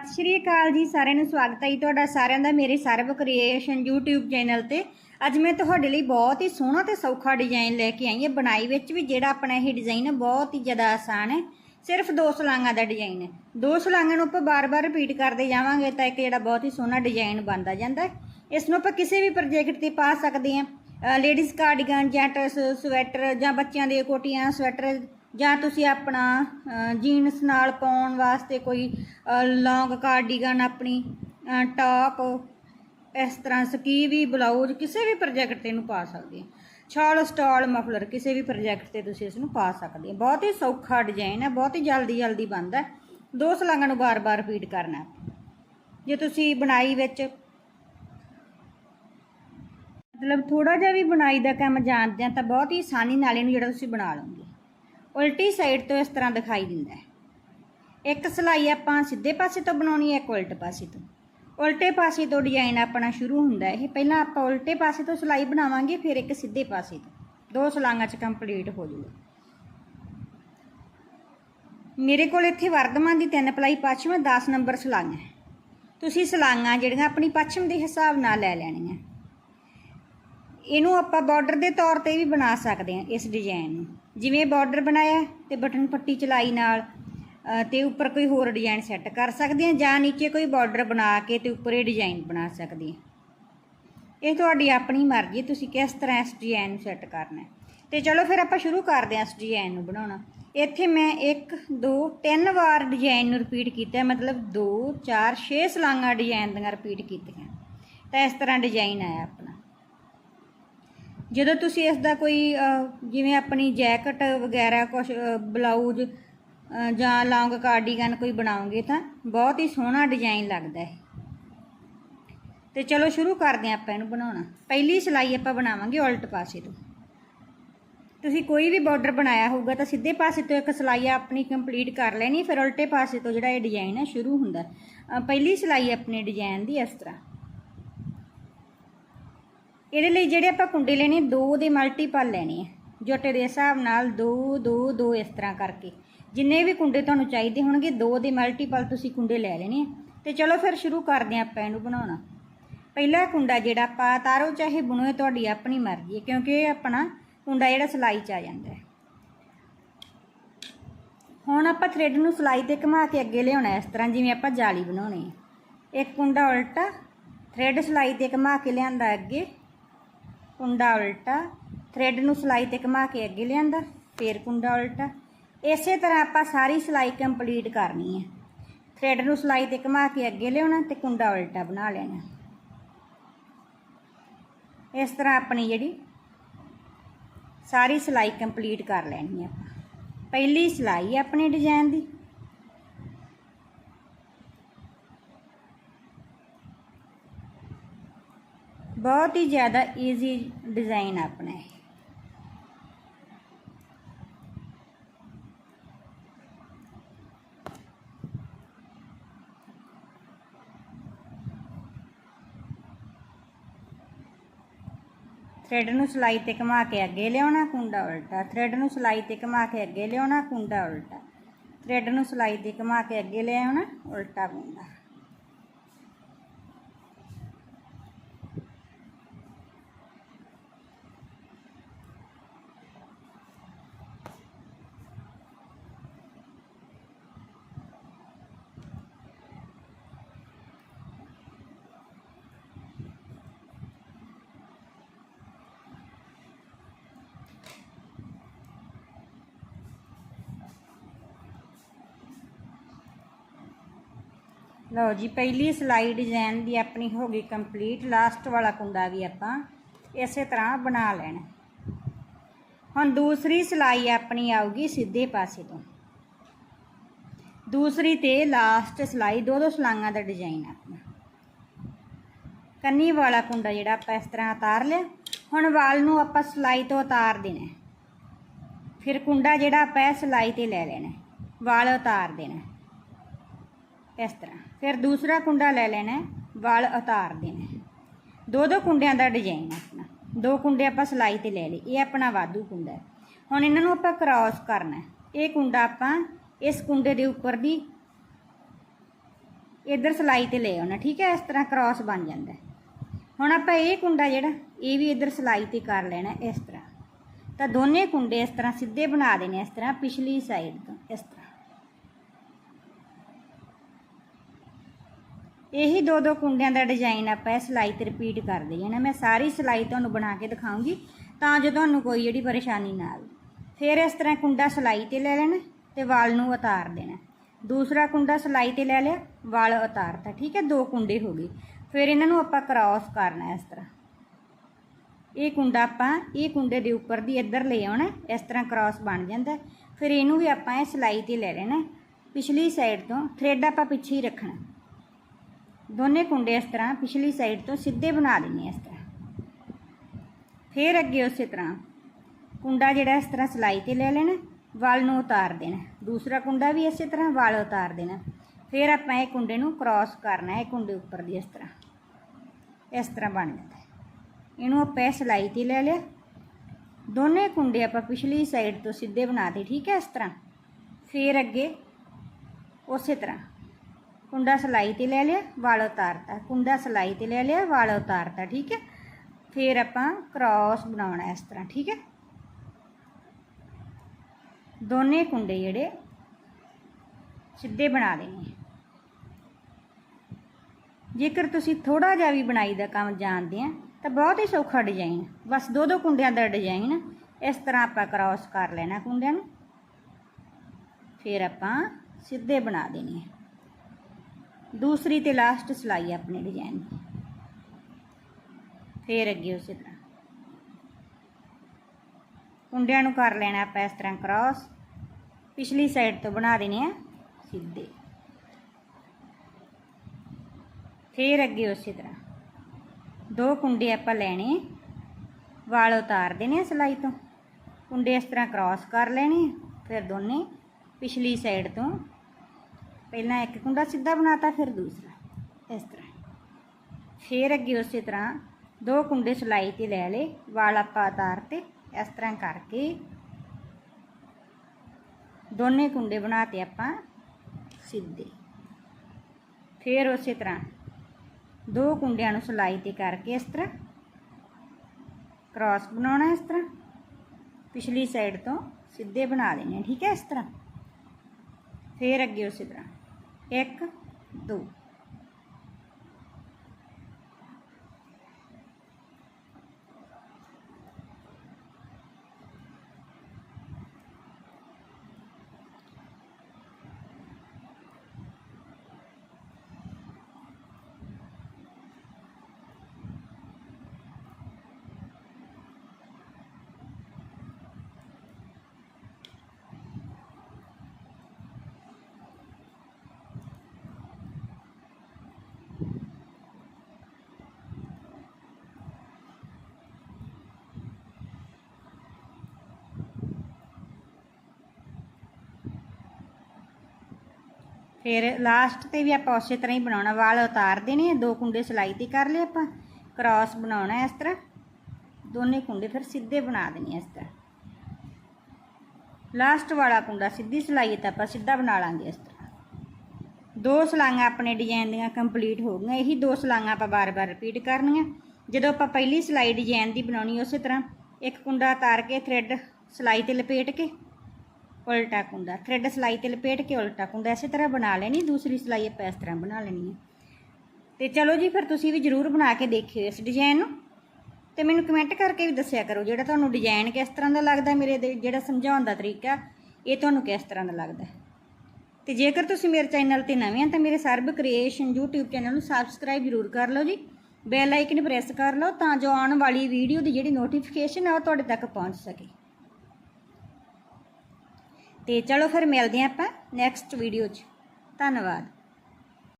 ਸਤਿ ਸ਼੍ਰੀ ਅਕਾਲ ਜੀ, ਸਾਰਿਆਂ ਨੂੰ ਸਵਾਗਤ ਹੈ ਜੀ ਤੁਹਾਡਾ ਸਾਰਿਆਂ ਦਾ ਮੇਰੇ ਸਰਵ ਕ੍ਰੀਏਸ਼ਨ YouTube ਚੈਨਲ ਤੇ। ਅੱਜ ਮੈਂ ਤੁਹਾਡੇ ਲਈ ਬਹੁਤ ਹੀ ਸੋਹਣਾ ਤੇ ਸੌਖਾ ਡਿਜ਼ਾਈਨ ਲੈ ਕੇ ਆਈ ਹਾਂ। ਬਣਾਈ ਵਿੱਚ ਵੀ ਜਿਹੜਾ ਆਪਣਾ ਇਹ ਡਿਜ਼ਾਈਨ ਹੈ ਬਹੁਤ ਹੀ ਜ਼ਿਆਦਾ ਆਸਾਨ ਹੈ। ਸਿਰਫ ਦੋ ਸਲਾਂਗਾਂ ਦਾ ਡਿਜ਼ਾਈਨ ਹੈ। ਦੋ ਸਲਾਂਗਾਂ ਨੂੰ ਆਪਾਂ ਬਾਰ-ਬਾਰ ਰਿਪੀਟ ਕਰਦੇ ਜਾਵਾਂਗੇ ਤਾਂ ਇੱਕ ਜਿਹੜਾ ਬਹੁਤ ਹੀ ਸੋਹਣਾ ਡਿਜ਼ਾਈਨ ਬਣਦਾ ਜਾਂਦਾ ਹੈ। ਇਸ ਨੂੰ ਆਪਾਂ ਕਿਸੇ ਵੀ ਪ੍ਰੋਜੈਕਟ ਤੇ ਪਾ ਸਕਦੇ ਹਾਂ। ਲੇਡੀਜ਼ ਕਾਰਡੀਗਨ ਜੈਂਟਸ ਸਵੈਟਰ ਜਾਂ ਬੱਚਿਆਂ ਦੇ ਕੋਟੀਆਂ ਸਵੈਟਰ ਜਾਂ ਤੁਸੀਂ ਆਪਣਾ ਜੀਨਸ ਨਾਲ ਪਾਉਣ ਵਾਸਤੇ ਕੋਈ ਲੌਂਗ ਕਾਰਡੀਗਨ ਆਪਣੀ ਟਾਪ ਇਸ ਤਰ੍ਹਾਂ ਸਕੀਵੀ ਬਲਾਊਜ਼ ਕਿਸੇ ਵੀ ਪ੍ਰੋਜੈਕਟ ਤੇ ਇਹਨੂੰ ਪਾ ਸਕਦੇ ਹੋ ਛਾਲ ਸਟਾਲ ਮਫਲਰ ਕਿਸੇ ਵੀ ਪ੍ਰੋਜੈਕਟ ਤੇ ਤੁਸੀਂ ਇਸ ਨੂੰ ਪਾ ਸਕਦੇ ਹੋ ਬਹੁਤ ਹੀ ਸੌਖਾ ਡਿਜ਼ਾਈਨ ਹੈ ਬਹੁਤ ਹੀ ਜਲਦੀ ਜਲਦੀ ਬਣਦਾ ਦੋ ਸਲਾਂਗਾਂ ਨੂੰ ਬਾਰ-ਬਾਰ ਰਿਪੀਟ ਕਰਨਾ ਜੇ ਤੁਸੀਂ ਬਣਾਈ ਵਿੱਚ ਮਤਲਬ ਥੋੜਾ ਜਿਹਾ ਵੀ ਬੁਣਾਈ ਦਾ ਕੰਮ ਜਾਣਦੇ ਆ, ਤਾਂ ਬਹੁਤ ਹੀ ਆਸਾਨੀ ਨਾਲ ਇਹਨੂੰ ਜਿਹੜਾ ਤੁਸੀਂ ਬਣਾ ਲਓਗੇ। ਉਲਟੀ ਸਾਈਡ ਤੋਂ ਇਸ ਤਰ੍ਹਾਂ ਦਿਖਾਈ ਦਿੰਦਾ ਹੈ। ਇੱਕ ਸਲਾਈ ਆਪਾਂ ਸਿੱਧੇ ਪਾਸੇ ਤੋਂ ਬਣਾਉਣੀ ਹੈ, ਇੱਕ ਉਲਟ ਪਾਸੇ ਤੋਂ। ਉਲਟੇ ਪਾਸੇ ਤੋਂ ਡਿਜ਼ਾਈਨ ਆਪਣਾ ਸ਼ੁਰੂ ਹੁੰਦਾ ਇਹ ਪਹਿਲਾਂ ਆਪਾਂ ਉਲਟੇ ਪਾਸੇ ਤੋਂ ਸਲਾਈ ਬਣਾਵਾਂਗੇ, ਫਿਰ ਇੱਕ ਸਿੱਧੇ ਪਾਸੇ ਤੋਂ। ਦੋ ਸਲਾਈਆਂ 'ਚ ਕੰਪਲੀਟ ਹੋ ਜੂਗਾ। ਮੇਰੇ ਕੋਲ ਇੱਥੇ ਵਰਧਮਾਨ ਦੀ ਤਿੰਨ ਪਲਾਈ ਪੱਛਮ 10 ਨੰਬਰ ਸਲਾਈਆਂ ਹੈ। ਤੁਸੀਂ ਸਲਾਈਆਂ ਜਿਹੜੀਆਂ ਆਪਣੀ ਪੱਛਮ ਦੇ ਹਿਸਾਬ ਨਾਲ ਲੈ ਲੈਣੀਆਂ। ਇਹਨੂੰ ਆਪਾਂ ਬਾਰਡਰ ਦੇ ਤੌਰ ਤੇ ਵੀ ਬਣਾ ਸਕਦੇ ਹਾਂ ਇਸ ਡਿਜ਼ਾਈਨ ਨੂੰ। ਜਿਵੇਂ ਬਾਰਡਰ ਬਣਾਇਆ ਤੇ ਬਟਨ ਪੱਟੀ ਚਲਾਈ ਨਾਲ ਅ, ਤੇ ਉੱਪਰ ਕੋਈ ਹੋਰ ਡਿਜ਼ਾਈਨ ਸੈੱਟ ਕਰ ਸਕਦੇ ਹਾਂ ਜਾਂ ਨੀਚੇ ਕੋਈ ਬਾਰਡਰ ਬਣਾ ਕੇ ਤੇ ਉੱਪਰ ਇਹ ਡਿਜ਼ਾਈਨ ਬਣਾ ਸਕਦੇ ਹਾਂ। ਇਹ ਤੁਹਾਡੀ ਆਪਣੀ ਮਰਜ਼ੀ ਤੁਸੀਂ ਕਿਸ ਤਰ੍ਹਾਂ ਇਸ ਡਿਜ਼ਾਈਨ ਨੂੰ ਸੈੱਟ ਕਰਨਾ ਹੈ। ਤੇ ਚਲੋ ਫਿਰ ਆਪਾਂ ਸ਼ੁਰੂ ਕਰਦੇ ਹਾਂ ਇਸ ਡਿਜ਼ਾਈਨ ਨੂੰ ਬਣਾਉਣਾ। ਇੱਥੇ ਮੈਂ 1 2 3 ਵਾਰ ਡਿਜ਼ਾਈਨ ਨੂੰ ਰਿਪੀਟ ਕੀਤਾ ਮਤਲਬ 2 4 6 ਸਲਾਂਗਾ ਡਿਜ਼ਾਈਨ ਦੀਆਂ ਰਿਪੀਟ ਕੀਤੀਆਂ। ਤਾਂ ਇਸ ਤਰ੍ਹਾਂ ਡਿਜ਼ਾਈਨ ਆਇਆ ਆਪਣਾ। ਜਦੋਂ ਤੁਸੀਂ ਇਸ ਦਾ ਕੋਈ ਜਿਵੇਂ ਆਪਣੀ ਜੈਕਟ ਵਗੈਰਾ ਕੁਝ ਬਲਾਊਜ਼ ਜਾਂ ਲੌਂਗ ਕਾਰਡੀਗਨ ਕੋਈ ਬਣਾਓਗੇ ਤਾਂ ਬਹੁਤ ਹੀ ਸੋਹਣਾ ਡਿਜ਼ਾਈਨ ਲੱਗਦਾ ਹੈ। ਤੇ ਚਲੋ ਸ਼ੁਰੂ ਕਰਦੇ ਹਾਂ ਆਪਾਂ ਇਹਨੂੰ ਬਣਾਉਣਾ। ਪਹਿਲੀ ਸਿਲਾਈ ਆਪਾਂ ਬਣਾਵਾਂਗੇ ਉਲਟ ਪਾਸੇ ਤੋਂ। ਤੁਸੀਂ ਕੋਈ ਵੀ ਬਾਰਡਰ ਬਣਾਇਆ ਹੋਊਗਾ ਤਾਂ ਸਿੱਧੇ ਪਾਸੇ ਤੋਂ ਇੱਕ ਸਿਲਾਈ ਆਪਣੀ ਕੰਪਲੀਟ ਕਰ ਲੈਣੀ, ਫਿਰ ਉਲਟੇ ਪਾਸੇ ਤੋਂ ਜਿਹੜਾ ਇਹ ਡਿਜ਼ਾਈਨ ਹੈ, ਸ਼ੁਰੂ ਹੁੰਦਾ। ਪਹਿਲੀ ਸਿਲਾਈ ਆਪਣੇ ਡਿਜ਼ਾਈਨ ਦੀ ਇਸ ਤਰ੍ਹਾਂ। ਇਹਦੇ ਲਈ ਜਿਹੜੇ ਆਪਾਂ ਕੁੰਡੇ ਲੈਣੇ, ਦੋ ਦੇ ਮਲਟੀਪਲ ਲੈਣੇ ਆ ਜੋਟੇ ਦੇ ਹਿਸਾਬ ਨਾਲ 2 2 2 ਇਸ ਤਰ੍ਹਾਂ ਕਰਕੇ। ਜਿੰਨੇ ਵੀ ਕੁੰਡੇ ਤੁਹਾਨੂੰ ਚਾਹੀਦੇ ਹੋਣਗੇ, ਦੋ ਦੇ ਮਲਟੀਪਲ ਤੁਸੀਂ ਕੁੰਡੇ ਲੈ ਲੈਣੇ ਆ ਤੇ ਚਲੋ ਫਿਰ ਸ਼ੁਰੂ ਕਰਦੇ ਹਾਂ ਆਪਾਂ ਇਹਨੂੰ ਬਣਾਉਣਾ। ਪਹਿਲਾ ਕੁੰਡਾ ਜਿਹੜਾ ਆਪਾਂ ਤਾਰੋ, ਚਾਹੇ ਬੁਣੋ ਤੁਹਾਡੀ ਆਪਣੀ ਮਰਜ਼ੀ ਹੈ, ਕਿਉਂਕਿ ਇਹ ਆਪਣਾ ਕੁੰਡਾ ਜਿਹੜਾ ਸਲਾਈ 'ਚ ਆ ਜਾਂਦਾ ਹੈ। ਹੁਣ ਆਪਾਂ ਥ੍ਰੈਡ ਨੂੰ ਸਲਾਈ ਤੇ ਘੁਮਾ ਕੇ ਅੱਗੇ ਲਿਆਉਣਾ ਇਸ ਤਰ੍ਹਾਂ ਜਿਵੇਂ ਆਪਾਂ ਜਾਲੀ ਬਣਾਉਣੀ ਹੈ। ਇੱਕ ਕੁੰਡਾ ਉਲਟਾ ਥ੍ਰੈਡ ਸਲਾਈ ਤੇ ਘੁਮਾ ਕੇ ਲਿਆਂਦਾ ਅੱਗੇ। ਕੁੰਡਾ ਉਲਟਾ ਥ੍ਰੈਡ ਨੂੰ ਸਲਾਈ ਤੇ ਘੁਮਾ ਕੇ ਅੱਗੇ ਲਿਆਂਦਾ, ਫੇਰ ਕੁੰਡਾ ਉਲਟਾ। ਇਸੇ ਤਰ੍ਹਾਂ ਆਪਾਂ ਸਾਰੀ ਸਿਲਾਈ ਕੰਪਲੀਟ ਕਰਨੀ ਹੈ। ਥ੍ਰੈਡ ਨੂੰ ਸਲਾਈ ਤੇ ਘੁਮਾ ਕੇ ਅੱਗੇ ਲਿਆਉਣਾ ਤੇ ਕੁੰਡਾ ਉਲਟਾ ਬਣਾ ਲੈਣਾ। ਇਸ ਤਰ੍ਹਾਂ ਆਪਣੀ ਜਿਹੜੀ ਸਾਰੀ ਸਿਲਾਈ ਕੰਪਲੀਟ ਕਰ ਲੈਣੀ ਹੈ ਆਪਾਂ। ਪਹਿਲੀ ਸਿਲਾਈ ਹੈ ਆਪਣੇ ਡਿਜ਼ਾਈਨ ਦੀ। ਬਹੁਤ ਹੀ ਜ਼ਿਆਦਾ ਈਜ਼ੀ ਡਿਜ਼ਾਈਨ ਆਪਣਾ ਹੈ ਥ੍ਰੈਡ ਨੂੰ ਸਲਾਈ ਤੇ ਘੁਮਾ ਕੇ ਅੱਗੇ ਲਿਆਉਣਾ, ਕੁੰਡਾ ਉਲਟਾ। ਥ੍ਰੈਡ ਨੂੰ ਸਲਾਈ ਤੇ ਘੁਮਾ ਕੇ ਅੱਗੇ ਲਿਆਉਣਾ, ਕੁੰਡਾ ਉਲਟਾ। ਥ੍ਰੈਡ ਨੂੰ ਸਲਾਈ ਤੇ ਘੁਮਾ ਕੇ ਅੱਗੇ ਲਿਆਉਣਾ, ਉਲਟਾ ਕੁੰਡਾ। ਲਓ ਜੀ, ਪਹਿਲੀ ਸਲਾਈ ਡਿਜ਼ਾਈਨ ਦੀ ਆਪਣੀ ਹੋ ਗਈ ਕੰਪਲੀਟ ਲਾਸਟ ਵਾਲਾ ਕੁੰਡਾ ਵੀ ਆਪਾਂ ਇਸੇ ਤਰ੍ਹਾਂ ਬਣਾ ਲੈਣਾ। ਹੁਣ ਦੂਸਰੀ ਸਲਾਈ ਆਪਣੀ ਆਊਗੀ ਸਿੱਧੇ ਪਾਸੇ ਤੋਂ। ਦੂਸਰੀ ਤੇ ਲਾਸਟ ਸਲਾਈ ਦੋ ਦੋ ਸਲਾਈਆਂ ਦਾ ਡਿਜ਼ਾਈਨ ਆਪਣਾ। ਕੰਨੀ ਵਾਲਾ ਕੁੰਡਾ ਜਿਹੜਾ ਆਪਾਂ ਇਸ ਤਰ੍ਹਾਂ ਉਤਾਰ ਲਿਆ। ਹੁਣ ਵਾਲ ਨੂੰ ਆਪਾਂ ਸਲਾਈ ਤੋਂ ਉਤਾਰ ਦੇਣਾ। ਫਿਰ ਕੁੰਡਾ ਜਿਹੜਾ ਆਪਾਂ ਇਹ ਸਲਾਈ ਤੇ ਲੈ ਲੈਣਾ। ਵਾਲ ਉਤਾਰ ਦੇਣਾ। ਇਸ ਤਰ੍ਹਾਂ। ਫਿਰ ਦੂਸਰਾ ਕੁੰਡਾ ਲੈ ਲੈਣਾ ਵਾਲ ਉਤਾਰ ਦੇਣਾ ਦੋ ਦੋ ਕੁੰਡਿਆਂ ਦਾ ਡਿਜ਼ਾਈਨ ਆਪਣਾ। ਦੋ ਕੁੰਡੇ ਆਪਾਂ ਸਲਾਈ ਤੇ ਲੈ ਲਏ। ਇਹ ਆਪਣਾ ਵਾਧੂ ਕੁੰਡਾ ਹੈ। ਹੁਣ ਇਹਨਾਂ ਨੂੰ ਆਪਾਂ ਕ੍ਰਾਸ ਕਰਨਾ ਇਹ ਕੁੰਡਾ ਆਪਾਂ ਇਸ ਕੁੰਡੇ ਦੇ ਉੱਪਰ ਦੀ ਇੱਧਰ ਸਲਾਈ ਤੇ ਲੈ ਆਉਣਾ, ਠੀਕ ਹੈ? ਇਸ ਤਰ੍ਹਾਂ ਕ੍ਰਾਸ ਬਣ ਜਾਂਦਾ ਹੁਣ ਆਪਾਂ ਇਹ ਕੁੰਡਾ ਜਿਹੜਾ, ਇਹ ਵੀ ਇੱਧਰ ਸਲਾਈ ਤੇ ਕਰ ਲੈਣਾ ਇਸ ਤਰ੍ਹਾਂ। ਤਾਂ ਦੋਨੇ ਕੁੰਡੇ ਇਸ ਤਰ੍ਹਾਂ ਸਿੱਧੇ ਬਣਾ ਦੇਣੇ ਇਸ ਤਰ੍ਹਾਂ ਪਿਛਲੀ ਸਾਈਡ ਤੋਂ, ਇਸ ਤਰ੍ਹਾਂ। ਇਹੀ ਦੋ ਦੋ ਕੁੰਡਿਆਂ ਦਾ ਡਿਜ਼ਾਈਨ ਆਪਾਂ ਇਹ ਸਿਲਾਈ ਤੇ ਰਿਪੀਟ ਕਰਦੇ ਜਾਣਾ ਮੈਂ ਸਾਰੀ ਸਿਲਾਈ ਤੁਹਾਨੂੰ ਬਣਾ ਕੇ ਦਿਖਾਉਂਗੀ, ਤਾਂ ਜੋ ਤੁਹਾਨੂੰ ਕੋਈ ਜਿਹੜੀ ਪਰੇਸ਼ਾਨੀ ਨਾ ਆਵੇ। ਫਿਰ ਇਸ ਤਰ੍ਹਾਂ ਕੁੰਡਾ ਸਿਲਾਈ ਤੇ ਲੈ ਲੈਣਾ ਤੇ ਵਾਲ ਨੂੰ ਉਤਾਰ ਦੇਣਾ। ਦੂਸਰਾ ਕੁੰਡਾ ਸਿਲਾਈ ਤੇ ਲੈ ਲਿਆ, ਵਾਲ ਉਤਾਰਤਾ, ਠੀਕ ਹੈ? ਦੋ ਕੁੰਡੇ ਹੋ ਗਏ। ਫਿਰ ਇਹਨਾਂ ਨੂੰ ਆਪਾਂ ਕ੍ਰਾਸ ਕਰਨਾ ਇਸ ਤਰ੍ਹਾਂ। ਇਹ ਕੁੰਡਾ ਆਪਾਂ ਇਹ ਕੁੰਡੇ ਦੇ ਉੱਪਰ ਦੀ ਇੱਧਰ ਲੈ ਆਉਣਾ, ਇਸ ਤਰ੍ਹਾਂ ਕ੍ਰਾਸ ਬਣ ਜਾਂਦਾ। ਫਿਰ ਇਹਨੂੰ ਵੀ ਆਪਾਂ ਇਹ ਸਿਲਾਈ ਤੇ ਲੈ ਲੈਣਾ। ਪਿਛਲੀ ਸਾਈਡ ਤੋਂ ਥ੍ਰੈਡ ਆਪਾਂ ਪਿੱਛੇ ਹੀ ਰੱਖਣਾ। ਦੋਨੇ ਕੁੰਡੇ ਇਸ ਤਰ੍ਹਾਂ ਪਿਛਲੀ ਸਾਈਡ ਤੋਂ ਸਿੱਧੇ ਬਣਾ ਦੇਣੇ ਇਸ ਤਰ੍ਹਾਂ। ਫਿਰ ਅੱਗੇ ਉਸੇ ਤਰ੍ਹਾਂ ਕੁੰਡਾ ਜਿਹੜਾ ਇਸ ਤਰ੍ਹਾਂ ਸਲਾਈ ਤੇ ਲੈ ਲੈਣਾ, ਵਾਲ ਨੂੰ ਉਤਾਰ ਦੇਣਾ। ਦੂਸਰਾ ਕੁੰਡਾ ਵੀ ਇਸੇ ਤਰ੍ਹਾਂ ਵਾਲ ਉਤਾਰ ਦੇਣਾ। ਫਿਰ ਆਪਾਂ ਇਹ ਕੁੰਡੇ ਨੂੰ ਕ੍ਰਾਸ ਕਰਨਾ ਹੈ ਕੁੰਡੇ ਉੱਪਰ ਦੀ ਇਸ ਤਰ੍ਹਾਂ। ਇਸ ਤਰ੍ਹਾਂ ਬਣ ਜਾਂਦਾ ਇਹਨੂੰ ਆਪਾਂ ਇਹ ਸਲਾਈ ਤੇ ਲੈ ਲਿਆ। ਦੋਨੇ ਕੁੰਡੇ ਆਪਾਂ ਪਿਛਲੀ ਸਾਈਡ ਤੋਂ ਸਿੱਧੇ ਬਣਾਤੇ ਠੀਕ ਹੈ, ਇਸ ਤਰ੍ਹਾਂ। ਫਿਰ ਅੱਗੇ ਉਸੇ ਤਰ੍ਹਾਂ। ਕੁੰਡਾ ਸਲਾਈ ਤੇ ਲੈ ਲਿਆ, ਵਾਲ ਉਤਾਰਤਾ। ਕੁੰਡਾ ਸਲਾਈ ਤੇ ਲੈ ਲਿਆ, ਵਾਲ ਉਤਾਰਤਾ, ਠੀਕ ਹੈ? ਫਿਰ ਆਪਾਂ ਕ੍ਰਾਸ ਬਣਾਉਣਾ ਇਸ ਤਰ੍ਹਾਂ, ਠੀਕ ਹੈ? ਦੋਨੇ ਕੁੰਡੇ ਜਿਹੜੇ ਸਿੱਧੇ ਬਣਾ ਦੇਣੇ ਜੇਕਰ ਤੁਸੀਂ ਥੋੜਾ ਜਿਹਾ ਵੀ ਬਣਾਈ ਦਾ ਕੰਮ ਜਾਣਦੇ ਆ, ਤਾਂ ਬਹੁਤ ਹੀ ਸੌਖਾ ਡਿਜ਼ਾਈਨ ਬਸ ਦੋ ਦੋ ਕੁੰਡਿਆਂ ਦਾ ਡਿਜ਼ਾਈਨ ਇਸ ਤਰ੍ਹਾਂ ਆਪਾਂ ਕ੍ਰਾਸ ਕਰ ਲੈਣਾ ਕੁੰਡਿਆਂ ਨੂੰ। ਫਿਰ ਆਪਾਂ ਸਿੱਧੇ ਬਣਾ ਦੇਣੇ ਆ। ਦੂਸਰੀ ਤੇ ਲਾਸਟ ਸਲਾਈ ਆਪਣੇ ਡਿਜ਼ਾਈਨ ਦੀ। ਫਿਰ ਅੱਗੇ ਉਸੇ ਤਰ੍ਹਾਂ। ਕੁੰਡਿਆਂ ਨੂੰ ਕਰ ਲੈਣਾ ਆਪਾਂ ਇਸ ਤਰ੍ਹਾਂ ਕ੍ਰਾਸ ਪਿਛਲੀ ਸਾਈਡ ਤੋਂ ਬਣਾ ਦੇਣੇ ਆ ਸਿੱਧੇ। ਫਿਰ ਅੱਗੇ ਉਸੇ ਤਰ੍ਹਾਂ। ਦੋ ਕੁੰਡੇ ਆਪਾਂ ਲੈਣੇ ਵਾਲ ਉਤਾਰ ਦੇਣੇ ਆ ਸਲਾਈ ਤੋਂ। ਕੁੰਡੇ ਇਸ ਤਰ੍ਹਾਂ ਕ੍ਰਾਸ ਕਰ ਲੈਣੇ ਫਿਰ ਦੋਨੇ ਪਿਛਲੀ ਸਾਈਡ ਤੋਂ ਪਹਿਲਾਂ ਇੱਕ ਕੁੰਡਾ ਸਿੱਧਾ ਬਣਾਤਾ ਫਿਰ ਦੂਸਰਾ ਇਸ ਤਰ੍ਹਾਂ। ਫਿਰ ਅੱਗੇ ਉਸੇ ਤਰ੍ਹਾਂ ਦੋ ਕੁੰਡੇ ਸਲਾਈ ਤੇ ਲੈ ਲਏ ਵਾਲ ਆਪਾਂ ਉਤਾਰਤੇ ਇਸ ਤਰ੍ਹਾਂ ਕਰਕੇ ਦੋਨੇ ਕੁੰਡੇ ਬਣਾਤੇ ਆਪਾਂ ਸਿੱਧੇ। ਫਿਰ ਉਸੇ ਤਰ੍ਹਾਂ ਦੋ ਕੁੰਡਿਆਂ ਨੂੰ ਸਲਾਈ ਤੇ ਕਰਕੇ ਇਸ ਤਰ੍ਹਾਂ ਕ੍ਰਾਸ ਬਣਾਉਣਾ ਇਸ ਤਰ੍ਹਾਂ। ਪਿਛਲੀ ਸਾਈਡ ਤੋਂ ਸਿੱਧੇ ਬਣਾ ਦੇਣੇ ਆ, ਠੀਕ ਹੈ ਇਸ ਤਰ੍ਹਾਂ। ਫਿਰ ਅੱਗੇ ਉਸੇ ਤਰ੍ਹਾਂ ਇੱਕ ਦੋ ਫਿਰ ਲਾਸਟ ਤੇ ਵੀ ਆਪਾਂ ਉਸੇ ਤਰ੍ਹਾਂ ਹੀ ਬਣਾਉਣਾ। ਵਾਲ ਉਤਾਰ ਦੇਣੇ ਦੋ ਕੁੰਡੇ ਸਿਲਾਈ ਤੇ ਕਰ ਲਏ ਆਪਾਂ। ਕ੍ਰਾਸ ਬਣਾਉਣਾ ਇਸ ਤਰ੍ਹਾਂ। ਦੋਨੇ ਕੁੰਡੇ ਫਿਰ ਸਿੱਧੇ ਬਣਾ ਦੇਣੇ ਇਸ ਤਰ੍ਹਾਂ। ਲਾਸਟ ਵਾਲਾ ਕੁੰਡਾ ਸਿੱਧੀ ਸਿਲਾਈ ਤੇ ਆਪਾਂ ਸਿੱਧਾ ਬਣਾ ਲਾਂਗੇ ਇਸ ਤਰ੍ਹਾਂ। ਦੋ ਸਲਾਈਆਂ ਆਪਣੇ ਡਿਜ਼ਾਈਨ ਦੀਆਂ ਕੰਪਲੀਟ ਹੋ ਗਈਆਂ। ਇਹੀ ਦੋ ਸਲਾਈਆਂ ਆਪਾਂ ਬਾਰ-ਬਾਰ ਰਿਪੀਟ ਕਰਨੀਆਂ। ਜਦੋਂ ਆਪਾਂ ਪਹਿਲੀ ਸਲਾਈ ਡਿਜ਼ਾਈਨ ਦੀ ਬਣਾਉਣੀ ਉਸੇ ਤਰ੍ਹਾਂ। ਇੱਕ ਕੁੰਡਾ ਉਤਾਰ ਕੇ ਥ੍ਰੈਡ ਸਲਾਈ ਤੇ ਲਪੇਟ ਕੇ ਉਲਟਾ ਕੁੰਡਾ ਥ੍ਰੈਡ ਸਲਾਈ ਤੇ ਲਪੇਟ ਕੇ ਉਲਟਾ ਕੁੰਡਾ, ਇਸੇ ਤਰ੍ਹਾਂ ਬਣਾ ਲੈਣੀ, ਦੂਸਰੀ ਸਲਾਈ ਆਪਾਂ ਇਸ ਤਰ੍ਹਾਂ ਬਣਾ ਲੈਣੀ ਹੈ ਤੇ ਚਲੋ ਜੀ, ਫਿਰ ਤੁਸੀਂ ਵੀ ਜਰੂਰ ਬਣਾ ਕੇ ਦੇਖਿਓ ਇਸ ਡਿਜ਼ਾਈਨ ਨੂੰ। ਤੇ ਮੈਨੂੰ ਕਮੈਂਟ ਕਰਕੇ ਵੀ ਦੱਸਿਆ ਕਰੋ ਜਿਹੜਾ ਤੁਹਾਨੂੰ ਡਿਜ਼ਾਈਨ ਕਿਸ ਤਰ੍ਹਾਂ ਦਾ ਲੱਗਦਾ, ਮੇਰੇ ਦੇ ਜਿਹੜਾ ਸਮਝਾਉਣ ਦਾ ਤਰੀਕਾ, ਇਹ ਤੁਹਾਨੂੰ ਕਿਸ ਤਰ੍ਹਾਂ ਦਾ ਲੱਗਦਾ। ਤੇ ਜੇਕਰ ਤੁਸੀਂ ਮੇਰੇ ਚੈਨਲ ਤੇ ਨਵੇਂ ਆ, ਤਾਂ ਮੇਰੇ ਸਰਬ ਕ੍ਰੀਏਸ਼ਨ YouTube ਚੈਨਲ ਨੂੰ ਸਬਸਕ੍ਰਾਈਬ ਜ਼ਰੂਰ ਕਰ ਲਓ ਜੀ। ਬੈਲ ਆਈਕਨ ਪ੍ਰੈਸ ਕਰ ਲਓ, ਤਾਂ ਜੋ ਆਉਣ ਵਾਲੀ ਵੀਡੀਓ ਦੀ ਜਿਹੜੀ ਨੋਟੀਫਿਕੇਸ਼ਨ ਹੈ ਉਹ ਤੁਹਾਡੇ ਤੱਕ ਪਹੁੰਚ ਸਕੇ। ਤੇ ਚਲੋ ਫਿਰ ਮਿਲਦੇ ਹਾਂ ਆਪਾਂ ਨੈਕਸਟ ਵੀਡੀਓ 'ਚ। ਧੰਨਵਾਦ।